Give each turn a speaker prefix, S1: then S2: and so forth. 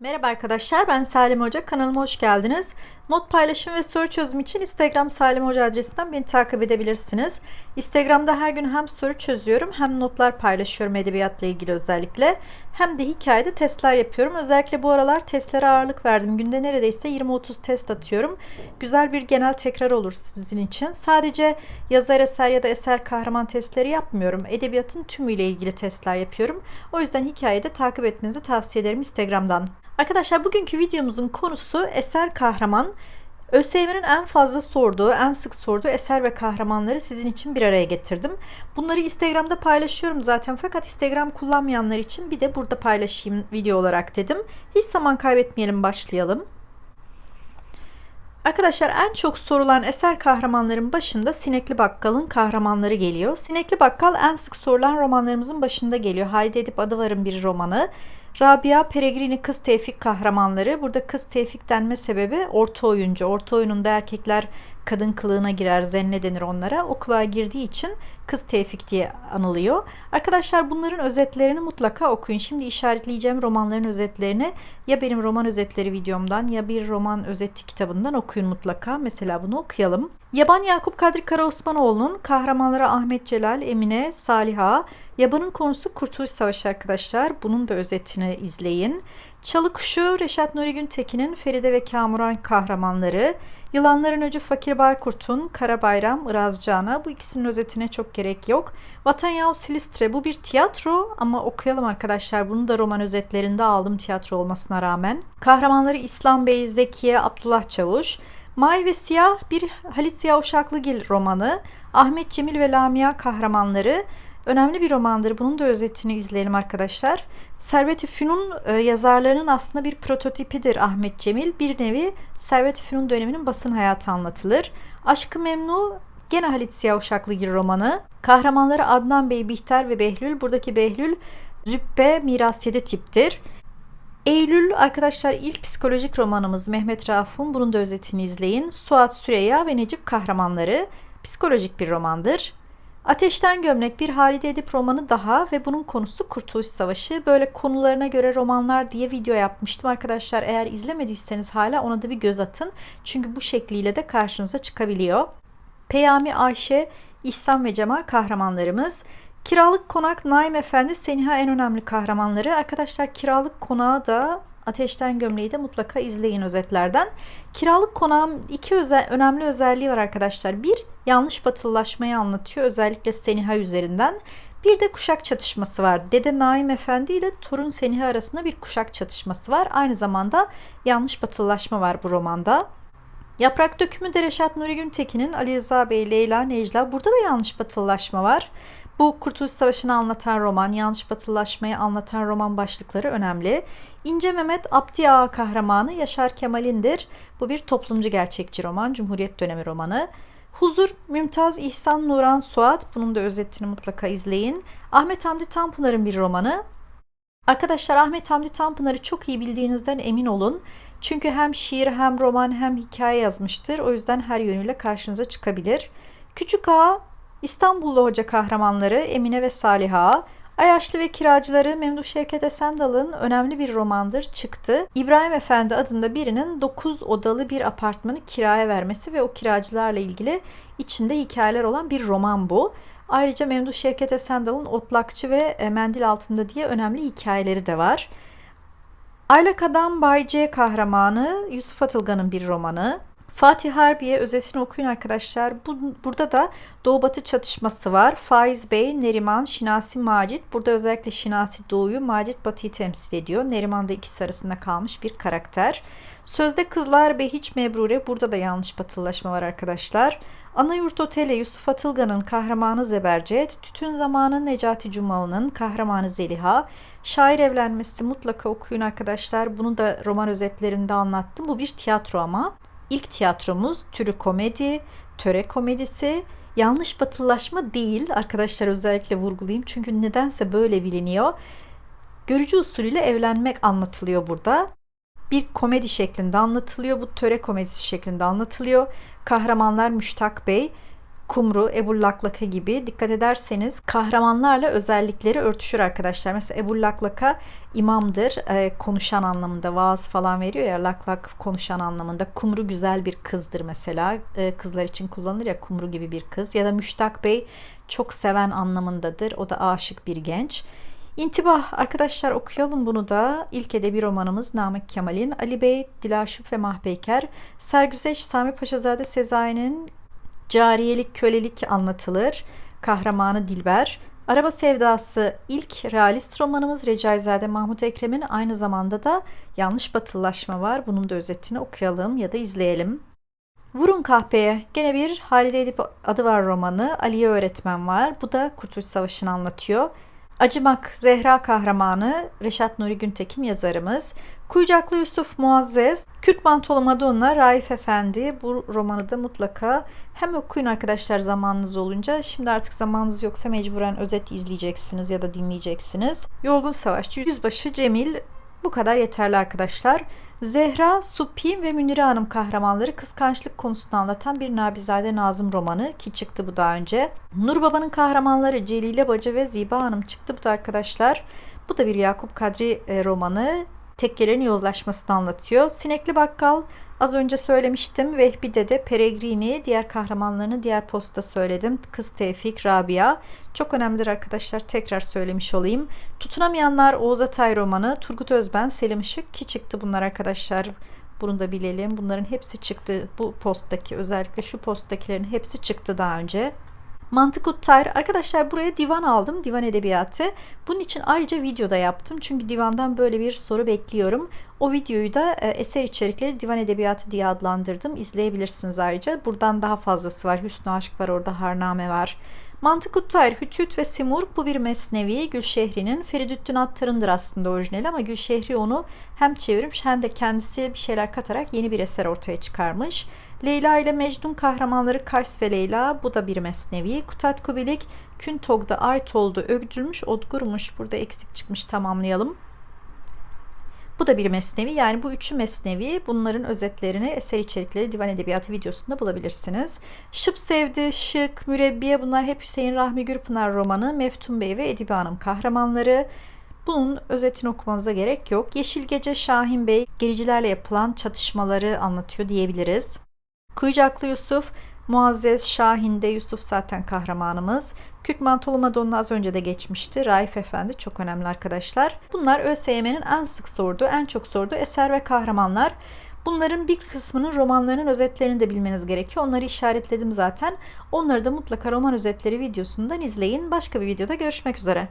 S1: Merhaba arkadaşlar ben Salim Hoca kanalıma hoş geldiniz. Not paylaşım ve soru çözüm için Instagram Salim Hoca adresinden beni takip edebilirsiniz. Instagram'da her gün hem soru çözüyorum hem notlar paylaşıyorum edebiyatla ilgili özellikle. Hem de hikayede testler yapıyorum. Özellikle bu aralar testlere ağırlık verdim. Günde neredeyse 20-30 test atıyorum. Güzel bir genel tekrar olur sizin için. Sadece yazar eser ya da eser kahraman testleri yapmıyorum. Edebiyatın tümüyle ilgili testler yapıyorum. O yüzden hikayede takip etmenizi tavsiye ederim Instagram'dan. Arkadaşlar bugünkü videomuzun konusu eser kahraman. ÖSYM'nin en fazla sorduğu, en sık sorduğu eser ve kahramanları sizin için bir araya getirdim. Bunları Instagram'da paylaşıyorum zaten fakat Instagram kullanmayanlar için bir de burada paylaşayım video olarak dedim. Hiç zaman kaybetmeyelim başlayalım. Arkadaşlar en çok sorulan eser kahramanların başında Sinekli Bakkal'ın kahramanları geliyor. Sinekli Bakkal en sık sorulan romanlarımızın başında geliyor. Halide Edip Adıvar'ın bir romanı. Rabia Peregrini Kız Tevfik kahramanları. Burada kız Tevfik denme sebebi orta oyuncu. Orta oyununda erkekler kadın kılığına girer, zenne denir onlara. O kılığa girdiği için kız Tevfik diye anılıyor. Arkadaşlar bunların özetlerini mutlaka okuyun. Şimdi işaretleyeceğim romanların özetlerini ya benim roman özetleri videomdan ya bir roman özeti kitabından okuyun mutlaka. Mesela bunu okuyalım. Yaban Yakup Kadri Karaosmanoğlu'nun kahramanları Ahmet Celal, Emine, Saliha. Yabanın konusu Kurtuluş Savaşı arkadaşlar. Bunun da özetini izleyin. Çalı Kuşu Reşat Nuri Güntekin'in Feride ve Kamuran kahramanları. Yılanların Öcü Fakir Baykurt'un Kara Bayram, Iraz Cana. Bu ikisinin özetine çok gerek yok. Vatan Yahu Silistre bu bir tiyatro ama okuyalım arkadaşlar. Bunu da roman özetlerinde aldım tiyatro olmasına rağmen. Kahramanları İslam Bey, Zekiye, Abdullah Çavuş. May ve Siyah bir Halit Ziya Uşaklıgil romanı. Ahmet Cemil ve Lamia kahramanları. Önemli bir romandır. Bunun da özetini izleyelim arkadaşlar. Servet-i Fünun e, yazarlarının aslında bir prototipidir Ahmet Cemil. Bir nevi Servet-i Fünun döneminin basın hayatı anlatılır. Aşkı Memnu gene Halit Ziya Uşaklıgil romanı. Kahramanları Adnan Bey, Bihter ve Behlül. Buradaki Behlül züppe miras yedi tiptir. Eylül arkadaşlar ilk psikolojik romanımız Mehmet Rauf'un bunun da özetini izleyin. Suat Süreyya ve Necip Kahramanları psikolojik bir romandır. Ateşten Gömlek bir Halide Edip romanı daha ve bunun konusu Kurtuluş Savaşı. Böyle konularına göre romanlar diye video yapmıştım arkadaşlar. Eğer izlemediyseniz hala ona da bir göz atın. Çünkü bu şekliyle de karşınıza çıkabiliyor. Peyami Ayşe, İhsan ve Cemal kahramanlarımız. Kiralık Konak, Naim Efendi, Seniha en önemli kahramanları. Arkadaşlar Kiralık Konağı da Ateşten Gömleği de mutlaka izleyin özetlerden. Kiralık Konağın iki özel, önemli özelliği var arkadaşlar. Bir, yanlış batılılaşmayı anlatıyor özellikle Seniha üzerinden. Bir de kuşak çatışması var. Dede Naim Efendi ile torun Seniha arasında bir kuşak çatışması var. Aynı zamanda yanlış batılılaşma var bu romanda. Yaprak Dökümü de Reşat Nuri Güntekin'in Ali Rıza Bey, Leyla, Necla. Burada da yanlış batılılaşma var. Bu Kurtuluş Savaşı'nı anlatan roman, yanlış batılılaşmayı anlatan roman başlıkları önemli. İnce Mehmet Abdi Ağa kahramanı Yaşar Kemal'indir. Bu bir toplumcu gerçekçi roman, Cumhuriyet dönemi romanı. Huzur, Mümtaz, İhsan, Nuran, Suat. Bunun da özetini mutlaka izleyin. Ahmet Hamdi Tanpınar'ın bir romanı. Arkadaşlar Ahmet Hamdi Tanpınar'ı çok iyi bildiğinizden emin olun. Çünkü hem şiir hem roman hem hikaye yazmıştır. O yüzden her yönüyle karşınıza çıkabilir. Küçük Ağa, İstanbullu Hoca kahramanları Emine ve Saliha, Ayaşlı ve Kiracıları Memduh Şevket Esendal'ın önemli bir romandır çıktı. İbrahim Efendi adında birinin 9 odalı bir apartmanı kiraya vermesi ve o kiracılarla ilgili içinde hikayeler olan bir roman bu. Ayrıca Memduh Şevket Esendal'ın Otlakçı ve e, Mendil Altında diye önemli hikayeleri de var. Aylak Adam Bay C kahramanı Yusuf Atılgan'ın bir romanı. Fatih Harbiye özetini okuyun arkadaşlar. Bu, burada da Doğu Batı çatışması var. Faiz Bey, Neriman, Şinasi Macit. Burada özellikle Şinasi Doğu'yu, Macit Batı'yı temsil ediyor. Neriman da ikisi arasında kalmış bir karakter. Sözde Kızlar Bey hiç mebrure. Burada da yanlış batılılaşma var arkadaşlar. Anayurt Oteli Yusuf Atılgan'ın kahramanı Zebercet, Tütün Zamanı Necati Cumalı'nın kahramanı Zeliha, Şair Evlenmesi mutlaka okuyun arkadaşlar. Bunu da roman özetlerinde anlattım. Bu bir tiyatro ama. İlk tiyatromuz türü komedi, töre komedisi. Yanlış batılılaşma değil arkadaşlar özellikle vurgulayayım. Çünkü nedense böyle biliniyor. Görücü usulüyle evlenmek anlatılıyor burada. Bir komedi şeklinde anlatılıyor. Bu töre komedisi şeklinde anlatılıyor. Kahramanlar Müştak Bey. Kumru, Ebu Laklaka gibi dikkat ederseniz kahramanlarla özellikleri örtüşür arkadaşlar. Mesela Ebu Laklaka imamdır, e, konuşan anlamında vaaz falan veriyor ya laklak konuşan anlamında. Kumru güzel bir kızdır mesela. E, kızlar için kullanılır ya Kumru gibi bir kız. Ya da Müştak Bey çok seven anlamındadır. O da aşık bir genç. İntibah arkadaşlar okuyalım bunu da. İlk edebi romanımız Namık Kemal'in Ali Bey, Dilaşup ve Mahpeyker. Sergüzeş Sami Paşazade Sezai'nin cariyelik, kölelik anlatılır. Kahramanı Dilber. Araba Sevdası ilk realist romanımız Recaizade Mahmut Ekrem'in aynı zamanda da yanlış batılılaşma var. Bunun da özetini okuyalım ya da izleyelim. Vurun Kahpeye gene bir Halide Edip adı var romanı. Aliye öğretmen var. Bu da Kurtuluş Savaşı'nı anlatıyor. Acımak Zehra kahramanı Reşat Nuri Güntekin yazarımız. Kuyucaklı Yusuf Muazzez, Kürt Mantolu Madonna, Raif Efendi bu romanı da mutlaka hem okuyun arkadaşlar zamanınız olunca. Şimdi artık zamanınız yoksa mecburen özet izleyeceksiniz ya da dinleyeceksiniz. Yorgun Savaşçı, Yüzbaşı Cemil bu kadar yeterli arkadaşlar. Zehra, Supi ve Münire Hanım kahramanları kıskançlık konusunu anlatan bir Nabizade Nazım romanı ki çıktı bu daha önce. Nur Baba'nın kahramanları Celile Bacı ve Ziba Hanım çıktı bu da arkadaşlar. Bu da bir Yakup Kadri e, romanı. Tekkelerin yozlaşmasını anlatıyor. Sinekli Bakkal Az önce söylemiştim. Vehbi Dede, Peregrini, diğer kahramanlarını diğer posta söyledim. Kız Tevfik, Rabia. Çok önemlidir arkadaşlar. Tekrar söylemiş olayım. Tutunamayanlar Oğuz Atay romanı, Turgut Özben, Selim Işık ki çıktı bunlar arkadaşlar. Bunu da bilelim. Bunların hepsi çıktı. Bu posttaki özellikle şu posttakilerin hepsi çıktı daha önce. Mantık Uttayr. Arkadaşlar buraya divan aldım. Divan edebiyatı. Bunun için ayrıca videoda yaptım. Çünkü divandan böyle bir soru bekliyorum. O videoyu da e, eser içerikleri divan edebiyatı diye adlandırdım. İzleyebilirsiniz ayrıca. Buradan daha fazlası var. Hüsnü Aşk var orada. Harname var. Mantık Uttayr, Hütüt ve Simur bu bir mesnevi Gülşehri'nin Feridüddin Attar'ındır aslında orijinali ama Gülşehri onu hem çevirmiş hem de kendisi bir şeyler katarak yeni bir eser ortaya çıkarmış. Leyla ile Mecnun kahramanları Kays ve Leyla bu da bir mesnevi. Kutat Kubilik Kün ait oldu ögdülmüş odgurmuş burada eksik çıkmış tamamlayalım. Bu da bir mesnevi. Yani bu üçü mesnevi. Bunların özetlerini eser içerikleri divan edebiyatı videosunda bulabilirsiniz. Şıp Sevdi, Şık, Mürebbiye bunlar hep Hüseyin Rahmi Gürpınar romanı. Meftun Bey ve Edibe Hanım kahramanları. Bunun özetini okumanıza gerek yok. Yeşil Gece Şahin Bey gericilerle yapılan çatışmaları anlatıyor diyebiliriz. Kuyucaklı Yusuf, Muazzez Şahin'de Yusuf zaten kahramanımız. Kürt Mantolu Madonna az önce de geçmişti. Raif Efendi çok önemli arkadaşlar. Bunlar ÖSYM'nin en sık sorduğu, en çok sorduğu eser ve kahramanlar. Bunların bir kısmının romanlarının özetlerini de bilmeniz gerekiyor. Onları işaretledim zaten. Onları da mutlaka roman özetleri videosundan izleyin. Başka bir videoda görüşmek üzere.